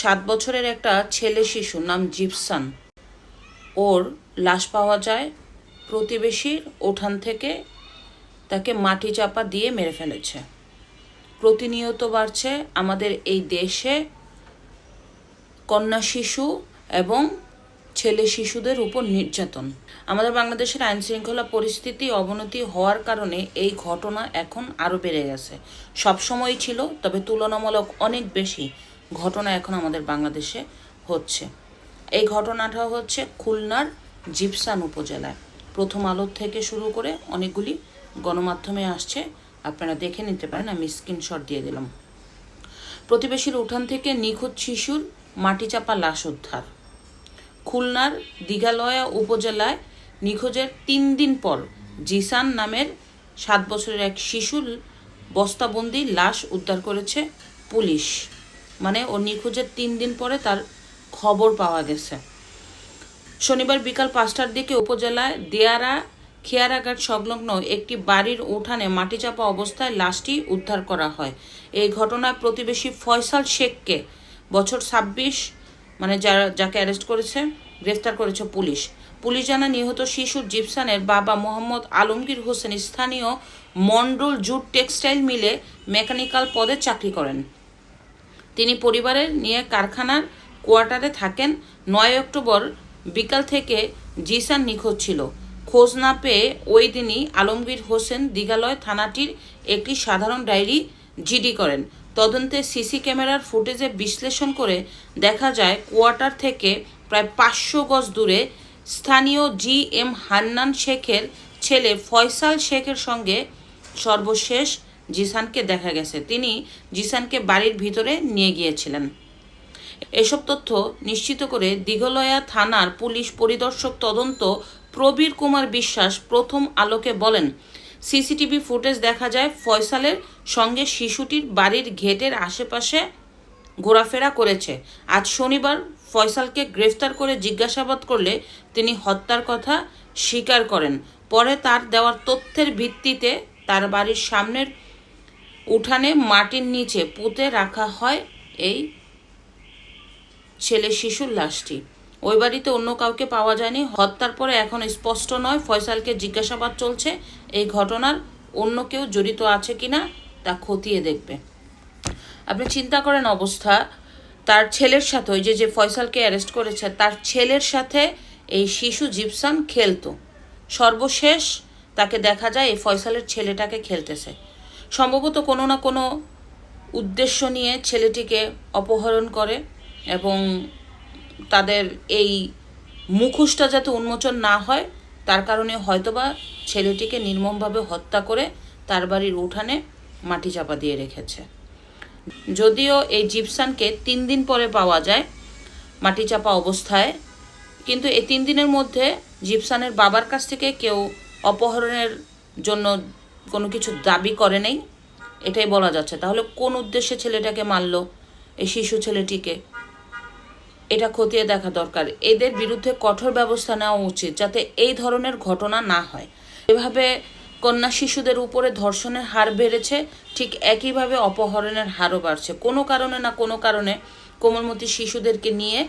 সাত বছরের একটা ছেলে শিশু নাম জিপসান। ওর লাশ পাওয়া যায় প্রতিবেশীর ওঠান থেকে তাকে মাটি চাপা দিয়ে মেরে ফেলেছে। প্রতিনিয়ত বাড়ছে আমাদের এই দেশে কন্যা শিশু এবং ছেলে শিশুদের উপর নির্যাতন। আমাদের বাংলাদেশের আইন শৃঙ্খলা পরিস্থিতি অবনতি হওয়ার কারণে এই ঘটনা এখন আরও বেড়ে গেছে। সবসময়ই ছিল, তবে তুলনামূলক অনেক বেশি। ঘটনা এখন আমাদের বাংলাদেশে হচ্ছে। এই ঘটনাটা হচ্ছে খুলনার জিপসান উপজেলায়। প্রথম আলোর থেকে শুরু করে অনেকগুলি গণমাধ্যমে আসছে। আপনারা দেখে নিতে পারেন, আমি স্ক্রিনশট দিয়ে দিলাম। প্রতিবেশীর উঠান থেকে নিখোঁজ শিশুর মাটি চাপা লাশ উদ্ধার। খুলনার দিঘালয়া উপজেলায় নিখোঁজের তিন দিন পর জিসান নামের সাত বছরের এক শিশুর বস্তাবন্দি লাশ উদ্ধার করেছে পুলিশ। মানে ও নিখোঁজের তিন দিন পরে তার খবর পাওয়া গেছে। শনিবার বিকাল পাঁচটার দিকে উপজেলায় দেয়ারা, খেয়ারাঘাট সংলগ্ন একটি বাড়ির উঠানে মাটি চাপা অবস্থায় লাশটি উদ্ধার করা হয়। এই ঘটনায় প্রতিবেশী ফয়সাল শেখকে বছর ছাব্বিশ মানে যারা, যাকে অ্যারেস্ট করেছে, গ্রেফতার করেছে পুলিশ। পুলিশ জানা নিহত শিশুর জিপসানের বাবা মোহাম্মদ আলমগীর হোসেন স্থানীয় মন্ডল জুট টেক্সটাইল মিলে মেকানিক্যাল পদে চাকরি করেন। তিনি পরিবারের নিয়ে কারখানার কোয়ার্টারে থাকেন। নয় অক্টোবর বিকাল থেকে জিসান নিখোঁজ ছিল। খোঁজ না পেয়ে ওই দিনই আলমগীর হোসেন দিঘালয় থানাটির একটি সাধারণ ডায়েরি জিডি করেন। তদন্তে সিসি ক্যামেরার ফুটেজে বিশ্লেষণ করে দেখা যায়, কোয়ার্টার থেকে প্রায় পাঁচশো গজ দূরে স্থানীয় জি এম হান্নান শেখের ছেলে ফয়সাল শেখের সঙ্গে সর্বশেষ জিসানকে দেখা গেছে। তিনি জিসানকে বাড়ির ভিতরে নিয়ে গিয়েছিলেন। এসব তথ্য নিশ্চিত করে দিঘলয়া থানার পুলিশ পরিদর্শক তদন্ত প্রবীর কুমার বিশ্বাস প্রথম আলোকে বলেন, সিসিটিভি ফুটেজ দেখা যায় ফয়সালের সঙ্গে শিশুটির বাড়ির গেটের আশেপাশে ঘোরাফেরা করেছে। আজ শনিবার ফয়সালকে গ্রেফতার করে জিজ্ঞাসাবাদ করলে তিনি হত্যার কথা স্বীকার করেন। পরে তার দেওয়ার তথ্যের ভিত্তিতে তার বাড়ির সামনের উঠানে মাটির নিচে পুঁতে রাখা হয় এই ছেলে শিশুর লাশটি। ওই বাড়িতে অন্য কাউকে পাওয়া যায়নি। হত্যার পরে এখন স্পষ্ট নয় ফয়সালকে জিজ্ঞাসাবাদ চলছে। এই ঘটনার অন্য কেউ জড়িত আছে কিনা তা খতিয়ে দেখবে। আপনি চিন্তা করেন অবস্থা। তার ছেলের সাথে, ওই যে যে ফয়সালকে অ্যারেস্ট করেছে, তার ছেলের সাথে এই শিশু জিপসান খেলতো। সর্বশেষ তাকে দেখা যায় এই ফয়সালের ছেলেটাকে খেলতেছে। সম্ভবত কোনো না কোনো উদ্দেশ্য নিয়ে ছেলেটিকে অপহরণ করে এবং তাদের এই মুখোশটা যাতে উন্মোচন না হয়, তার কারণে হয়তোবা ছেলেটিকে নির্মমভাবে হত্যা করে তার বাড়ির উঠানে মাটি চাপা দিয়ে রেখেছে। যদিও এই জিপসানকে তিন দিন পরে পাওয়া যায় মাটি চাপা অবস্থায়, কিন্তু এই তিন দিনের মধ্যে জিপসানের বাবার কাছ থেকে কেউ অপহরণের জন্য কোনো কিছু দাবি করে নেই, এটাই বলা যাচ্ছে। তাহলে কোন উদ্দেশ্যে ছেলেটাকে মারলো, এই শিশু ছেলেটিকে? এটা খতিয়ে দেখা দরকার। এদের বিরুদ্ধে কঠোর ব্যবস্থা নেওয়া উচিত যাতে এই ধরনের ঘটনা না হয়। এভাবে কন্যা শিশুদের উপরে ধর্ষণের হার বেড়েছে, ঠিক একইভাবে অপহরণের হারও বাড়ছে। কোনো কারণে না কোনো কারণে কোমলমতি শিশুদেরকে নিয়ে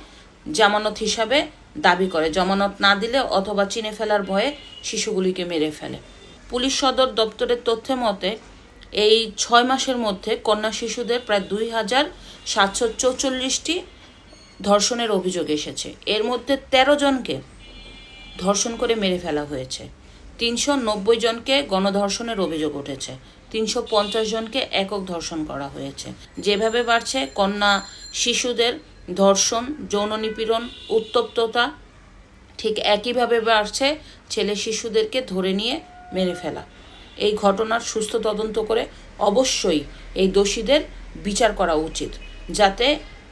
জামানত হিসাবে দাবি করে। জামানত না দিলে অথবা চিনে ফেলার ভয়ে শিশুগুলিকে মেরে ফেলে। পুলিশ সদর দপ্তরের তথ্য মতে, এই ছয় মাসের মধ্যে কন্যা শিশুদের প্রায় দুই হাজার সাতশো চৌচল্লিশটি ধর্ষণের অভিযোগ এসেছে। এর মধ্যে ১৩ জনকে ধর্ষণ করে মেরে ফেলা হয়েছে। তিনশো নব্বই জনকে গণধর্ষণের অভিযোগ উঠেছে। তিনশো পঞ্চাশ জনকে একক ধর্ষণ করা হয়েছে। যেভাবে বাড়ছে, কন্যা শিশুদের ধর্ষণ, যৌন নিপীড়ন, উত্তপ্ততা ঠিক একইভাবে বাড়ছে, ছেলে শিশুদেরকে ধরে নিয়ে মেরে ফেলা। এই ঘটনার সুস্থ তদন্ত করে অবশ্যই এই দোষীদের বিচার করা উচিত, যাতে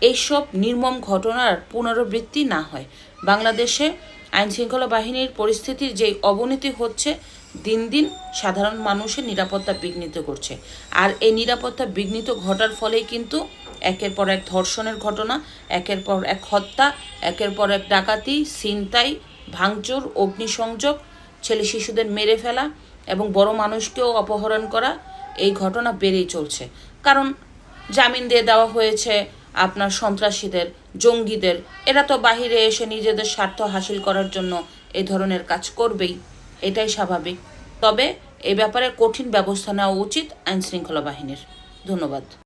এইসব নির্মম ঘটনার পুনরাবৃত্তি না হয়। বাংলাদেশে আইন শৃঙ্খলা বাহিনীর পরিস্থিতির যেই অবনতি হচ্ছে, দিন দিন সাধারণ মানুষের নিরাপত্তা বিঘ্নিত করছে। আর এই নিরাপত্তা বিঘ্নিত ঘটার ফলেই কিন্তু একের পর এক ধর্ষণের ঘটনা, একের পর এক হত্যা, একের পর এক ডাকাতি, ছিনতাই, ভাঙচুর, অগ্নিসংযোগ ছেলে শিশুদের মেরে ফেলা এবং বড় মানুষকেও অপহরণ করা, এই ঘটনা বেড়েই চলছে। কারণ জামিন দিয়ে দেওয়া হয়েছে আপনার সন্ত্রাসীদের, জঙ্গিদের। এরা তো বাহিরে এসে নিজেদের স্বার্থ হাসিল করার জন্য এই ধরনের কাজ করবেই, এটাই স্বাভাবিক। তবে এ ব্যাপারে কঠিন ব্যবস্থা নেওয়া উচিত আইনশৃঙ্খলা বাহিনীর। ধন্যবাদ।